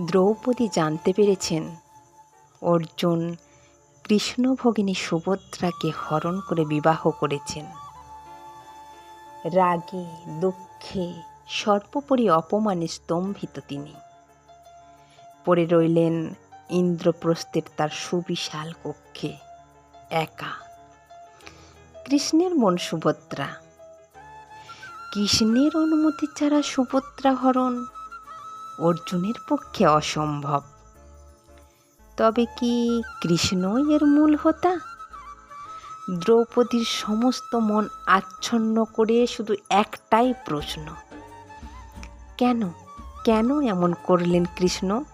দ্রৌপদী জানতে পেরেছেন। অর্জুন কৃষ্ণ ভগিনী সুভদ্রাকে হরণ করে বিবাহ করেছেন। রাগে, দুঃখে সর্বোপরি অপমানে স্তম্ভিত তিনি। পড়ে রইলেন ইন্দ্রপ্রস্থের তার সুবিশাল কক্ষে, একা। কৃষ্ণের মন সুভদ্রা। কৃষ্ণের অনুমতি ছাড়া সুভদ্রা হরণ অর্জুনের পক্ষে অসম্ভব। তবে কি কৃষ্ণই এর মূল হোতা? দ্রৌপদীর সমস্ত মন আচ্ছন্ন করে শুধু একটাই প্রশ্ন। কেন? কেন এমন করলেন কৃষ্ণ?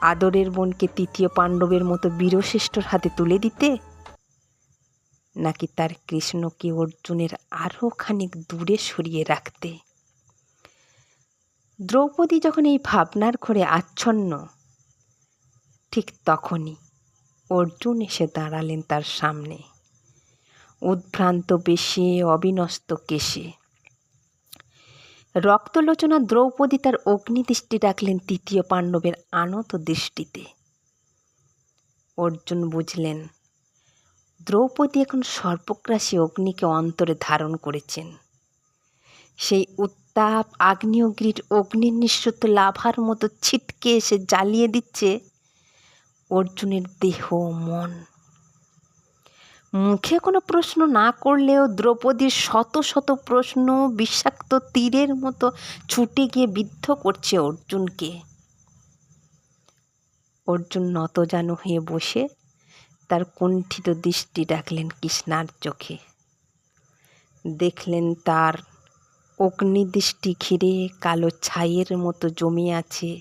আদরের বোনকে তৃতীয় পাণ্ডবের মতো বীরশ্রেষ্ঠর হাতে তুলে দিতে? নাকি তার কৃষ্ণকে অর্জুনের আরও খানিক দূরে সরিয়ে রাখতে? দ্রৌপদী যখন এই ভাবনার ঘরে আচ্ছন্ন, ঠিক তখনই অর্জুন এসে দাঁড়ালেন তার সামনে। উদ্ভ্রান্ত বেশে, অবিনস্ত কেশে। রক্তলোচনা দ্রৌপদী তার অগ্নিদৃষ্টি রাখলেন তৃতীয় পাণ্ডবের আনত দৃষ্টিতে। অর্জুন বুঝলেন, দ্রৌপদী এখন সর্বগ্রাসী অগ্নিকে অন্তরে ধারণ করেছেন। সেই উত্তাপ আগ্নেয়গিরির অগ্নির নিঃসৃত লাভার মতো ছিটকে এসে জ্বালিয়ে দিচ্ছে অর্জুনের দেহ মন। মুখে কোনো প্রশ্ন না করলেও দ্রৌপদীর শত শত প্রশ্ন বিষাক্ত তীরের মতো ছুটে গিয়ে বিদ্ধ করছে অর্জুনকে। অর্জুন নতজানু হয়ে বসে তার কুণ্ঠিত দৃষ্টি রাখলেন কৃষ্ণার চোখে। দেখলেন তার অগ্নিদৃষ্টি ঘিরে কালো ছাইয়ের মতো জমে আছে।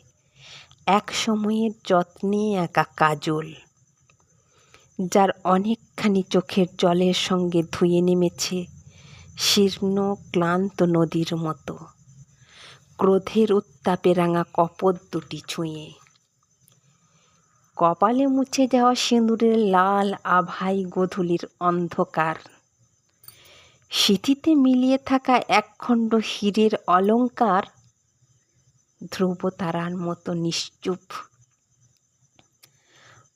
এক সময়ের যত্নে একা কাজল। যার অনেকখানি চোখের জলের সঙ্গে ধুয়ে নেমেছে শীর্ণ ক্লান্ত নদীর মতো। ক্রোধের উত্তাপে রাঙা কপদ দুটি ছুঁয়ে। কপালে মুছে যাওয়া সিঁদুরের লাল আভাই গোধূলির অন্ধকার। স্মৃতিতে মিলিয়ে থাকা একখণ্ড হীরের অলঙ্কার ধ্রুব তারার মতো নিশ্চুপ।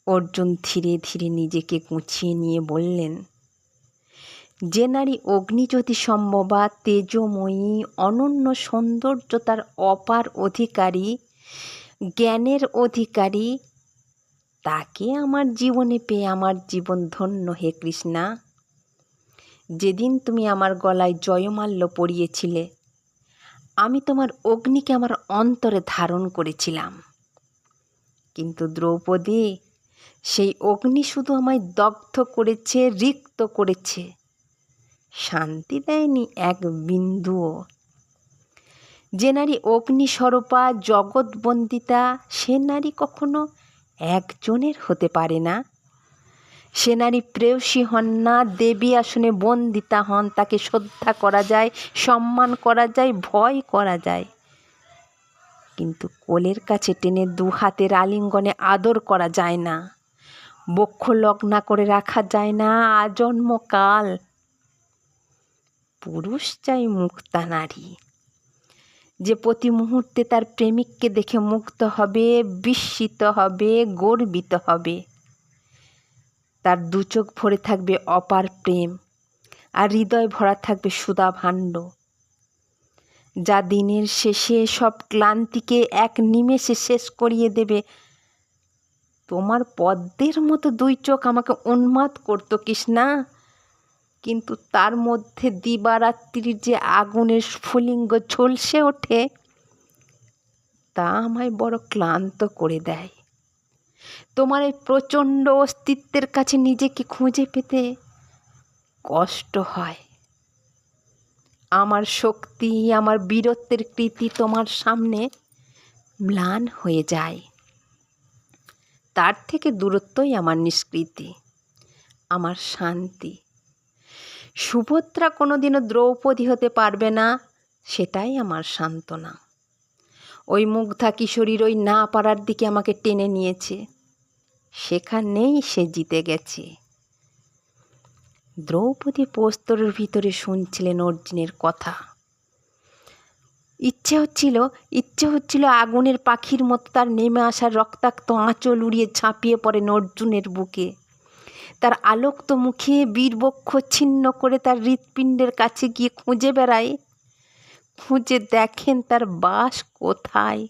অর্জুন ধীরে ধীরে নিজেকে গুছিয়ে নিয়ে বললেন, যে নারী অগ্নিজ্যোতি সম্ভবা তেজময়ী, অনন্য সৌন্দর্যতার অপার অধিকারী, জ্ঞানের অধিকারী, তাকে আমার জীবনে পেয়ে আমার জীবন ধন্য হে কৃষ্ণা। যেদিন তুমি আমার গলায় জয়মাল্য পরিয়েছিলে, আমি তোমার অগ্নিকে আমার অন্তরে ধারণ করেছিলাম। কিন্তু দ্রৌপদী, সেই অগ্নি শুধু আমায় দগ্ধ করেছে, রিক্ত করেছে, শান্তি দেয়নি এক বিন্দুও। যে নারী অগ্নিস্বরূপা, জগৎবন্দিতা, সে নারী কখনো একজনের হতে পারে না। সে নারী প্রেয়সী হন না, দেবী আসনে বন্দিতা হন, তাকে শ্রদ্ধা করা যায়, সম্মান করা যায়, ভয় করা যায়। কিন্তু কোলের কাছে টেনে দু হাতের আলিঙ্গনে আদর করা যায় না, বক্ষ লগ্না করে রাখা যায় না, আজন্মকাল। পুরুষ চাই মুক্তা নারী। যে প্রতি মুহূর্তে তার প্রেমিককে দেখে মুক্ত হবে, বিস্মিত হবে, গর্বিত হবে। তার দু চোখ ভরে থাকবে অপার প্রেম আর হৃদয় ভরা থাকবে সুদা ভাণ্ড যা দিনের শেষে সব ক্লান্তিকে এক নিমেষে শেষ করিয়ে দেবে। তোমার পদ্মের মতো দুই চোখ আমাকে উন্মাদ করতো কৃষ্ণা। কিন্তু তার মধ্যে দিবারাত্রির যে আগুনের স্ফুলিঙ্গ ঝলসে ওঠে, তা আমায় বড় ক্লান্ত করে দেয়। তোমার এই প্রচণ্ড অস্তিত্বের কাছে নিজেকে খুঁজে পেতে কষ্ট হয়। আমার শক্তি, আমার বীরত্বের কৃতি তোমার সামনে ম্লান হয়ে যায়। তার থেকে দূরত্বই আমার নিষ্কৃতি, আমার শান্তি। সুভদ্রা কোনোদিনও দ্রৌপদী হতে পারবে না, সেটাই আমার সান্ত্বনা। ওই মুগ্ধা কিশোরীর ওই না পারার দিকে আমাকে টেনে নিয়েছে। সেখানেই সে জিতে গেছে। দ্রৌপদী পোস্তরের ভিতরে শুনছিলেন অর্জুনের কথা। ইচ্ছে হচ্ছিল ইচ্ছে হচ্ছিল আগুনের পাখির মতো তার নেমে আসা রক্তাক্ত আঁচল উড়িয়ে ঝাঁপিয়ে পড়েন অর্জুনের বুকে। তার আলোক্ত মুখে বীরবক্ষ ছিন্ন করে তার হৃৎপিণ্ডের কাছে গিয়ে খুঁজে বেড়ায়। খুঁজে দেখেন তার বাস কোথায়।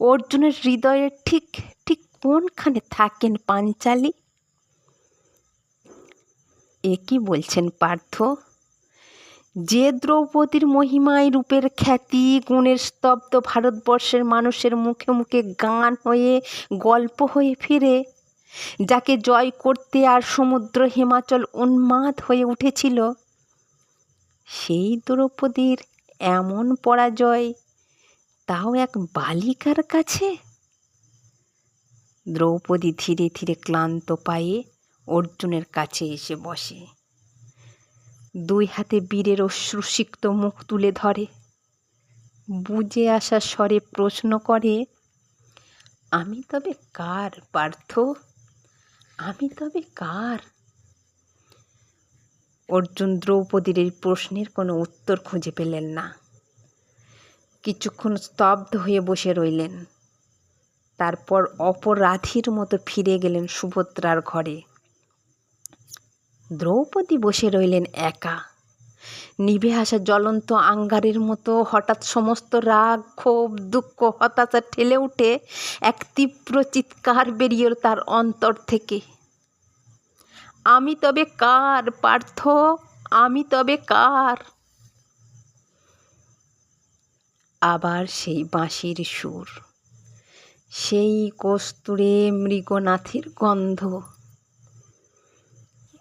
অর্জুনের হৃদয়ের ঠিক ঠিক কোনখানে থাকেন পাঞ্চালি। এ কি বলছেন পার্থ? যে দ্রৌপদীর মহিমায় রূপের খ্যাতি, গুণের স্তব্ধ ভারতবর্ষের মানুষের মুখে মুখে গান হয়ে, গল্প হয়ে ফিরে, যাকে জয় করতে আর সমুদ্র হিমাচল উন্মাদ হয়ে উঠেছিল, সেই দ্রৌপদীর এমন পরাজয়, তাও এক বালিকার কাছে? দ্রৌপদী ধীরে ধীরে ক্লান্ত পায়ে অর্জুনের কাছে এসে বসে। দুই হাতে বীরের অশ্রুসিক্ত মুখ তুলে ধরে। বুঝে আসা স্বরে প্রশ্ন করে, আমি তবে কার, পার্থ? আমি তবে কার? অর্জুন দ্রৌপদীর এই প্রশ্নের কোনো উত্তর খুঁজে পেলেন না। কিছুক্ষণ স্তব্ধ হয়ে বসে রইলেন। তারপর অপরাধীর মতো ফিরে গেলেন সুভদ্রার ঘরে। দ্রৌপদী বসে রইলেন একা। নিভে আসা জ্বলন্ত আঙ্গারের মতো হঠাৎ সমস্ত রাগ, ক্ষোভ, দুঃখ, হতাশা ঠেলে উঠে এক তীব্র চিৎকার বেরিয়ে তার অন্তর থেকে। আমি তবে কার, পার্থ? আমি তবে কার? আবার সেই বাঁশির সুর। সেই কস্তুরে মৃগনাথের গন্ধ।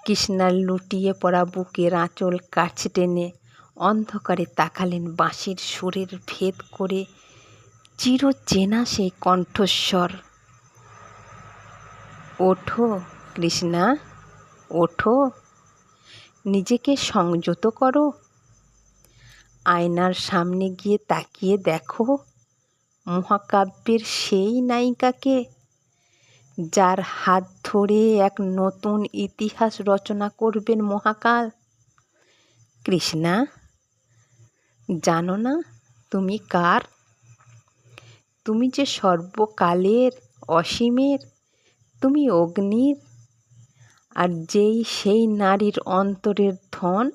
কৃষ্ণার লুটিয়ে পড়া বুকের আঁচল কাছে টেনে অন্ধকারে তাকালেন বাঁশির সুরের ভেদ করে চির চেনা সেই কণ্ঠস্বর। ওঠো কৃষ্ণা, ওঠো, নিজেকে সংযত করো। আয়নার সামনে গিয়ে তাকিয়ে দেখো মহাকাব্যের সেই নায়িকাকে, যার হাত ধরে এক নতুন ইতিহাস রচনা করবেন মহাকাল। কৃষ্ণা, জানো না তুমি কার? তুমি যে সর্বকালের অসীমের, তুমি অগ্নির, আর যেই সেই নারীর অন্তরের ধন